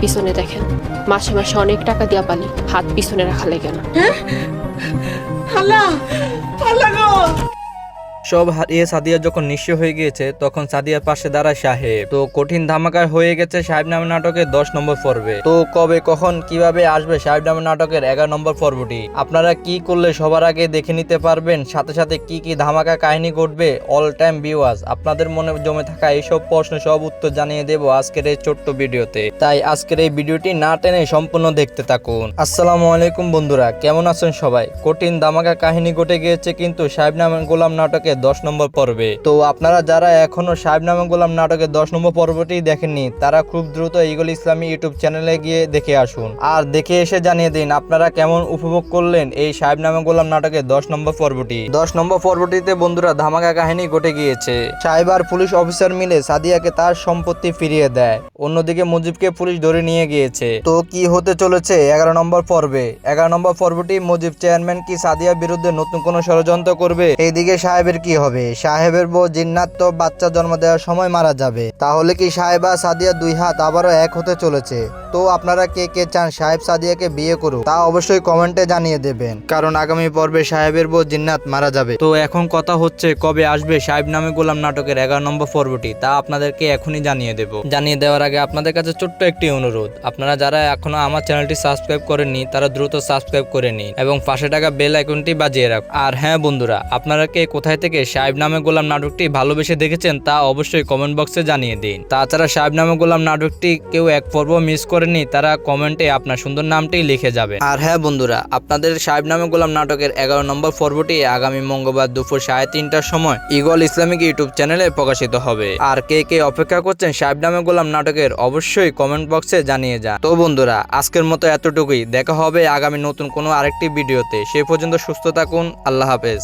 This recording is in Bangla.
পিছনে দেখেন, মাসে মাসে অনেক টাকা দিয়া পালি, হাত পিছনে রাখা লাগে না। হ্যাঁ? আল্লাহ! সব হারিয়ে সাদিয়া যখন নিঃস্ব হয়ে গিয়েছে, তখন সাদিয়ার পাশে দাঁড়ায় সাহেব। তো কঠিন ধামাকা হয়ে গেছে সাহেব নামে নাটকের দশ নম্বর পর্বে। তো কবে, কখন, কীভাবে আসবে সাহেব নামে নাটকের এগারো নম্বর পর্বটি? আপনারা কি করলে সবার আগে দেখে নিতে পারবেন? সাথে সাথে কি কি ধামাকা কাহিনী ঘটবে? অল টাইম ভিউয়ার্স আপনাদের মনে জমে থাকা এইসব প্রশ্ন, সব উত্তর জানিয়ে দেব আজকের এই ছোট্ট ভিডিওতে। তাই আজকের এই ভিডিওটি না টেনে সম্পূর্ণ দেখতে থাকুন। আসসালামু আলাইকুম বন্ধুরা, কেমন আছেন সবাই? কঠিন ধামাকা কাহিনী ঘটে গিয়েছে কিন্তু সাহেব নামে গোলাম নাটকের দশ নম্বর পর্বে। তো আপনারা যারা এখনও সাহেব নামে গোলাম নাটকের দশ নম্বর পর্বটি দেখেননি, তারা খুব দ্রুত ইগল ইসলামী ইউটিউব চ্যানেলে গিয়ে দেখে আসুন। আর দেখে এসে জানিয়ে দিন আপনারা কেমন উপভোগ করলেন এই সাহেব নামে গোলাম নাটকের দশ নম্বর পর্বটি। দশ নম্বর পর্বটিতে বন্ধুরা ধামাকা কাহিনী ঘটে গিয়েছে। সাহেব আর পুলিশ অফিসার মিলে সাদিয়াকে তার সম্পত্তি ফিরিয়ে দেয়। অন্যদিকে মুজিবকে পুলিশ ধরে নিয়ে গিয়েছে। তো কি হতে চলেছে এগারো নম্বর পর্বে? এগারো নম্বর পর্বটি মুজিব চেয়ারম্যান কি সাদিয়ার বিরুদ্ধে নতুন কোনো ষড়যন্ত্র করবে? এইদিকে সাহেবের কি হবে? সাহেবের বউ জিন্নাত তো বাচ্চা জন্ম দেওয়ার সময় মারা যাবে। তাহলে কি সাহেবা সাদিয়া দুই হাত আবারও এক হতে চলেছে? তো আপনারা কে কে চান সাহেব সাদিয়াকে বিয়ে করুক, তা অবশ্যই কমেন্টে জানিয়ে দেবেন। কারণ আগামী পর্বে সাহেবের বউ জিন্নাত মারা যাবে। তো এখন কথা হচ্ছে, কবে আসবে সাহেব নামে গোলাম নাটকের এগারো নম্বর পর্বটি? তা আপনাদেরকে এখনই জানিয়ে দেব। জানিয়ে দেওয়ার আগে আপনাদের কাছে ছোট্ট একটি অনুরোধ। আপনারা যারা এখনও আমার চ্যানেলটি সাবস্ক্রাইব করেননি, তারা দ্রুত সাবস্ক্রাইব করে নিন এবং পাশে টাকা বেল আইকনটি বাজিয়ে রাখুন। আর হ্যাঁ বন্ধুরা, আপনারা কে কোথায় থেকে সাহেব নামে গোলাম নাটকটি ভালোবেসে দেখেছেন তা অবশ্যই কমেন্ট বক্সে জানিয়ে দিন। তাছাড়া সাহেব নামে গোলাম নাটকটি কেউ এক পর্ব মিস করেনি, তারা কমেন্টে আপনার সুন্দর নামটি লিখে যাবে আর হ্যাঁ বন্ধুরা, আপনাদের সাহেব নামে গোলাম নাটকের এগারো নম্বর পর্বটি আগামী মঙ্গলবার দুপুর সাড়ে তিনটার সময় ইগল ইসলামিক ইউটিউব চ্যানেলে প্রকাশিত হবে। আর কে কে অপেক্ষা করছেন সাহেব নামে গোলাম নাটকের অবশ্যই কমেন্ট বক্সে জানিয়ে যান। তো বন্ধুরা, আজকের মতো এতটুকুই। দেখা হবে আগামী নতুন কোনো আরেকটি ভিডিওতে। সে পর্যন্ত সুস্থ থাকুন, আল্লাহ হাফেজ।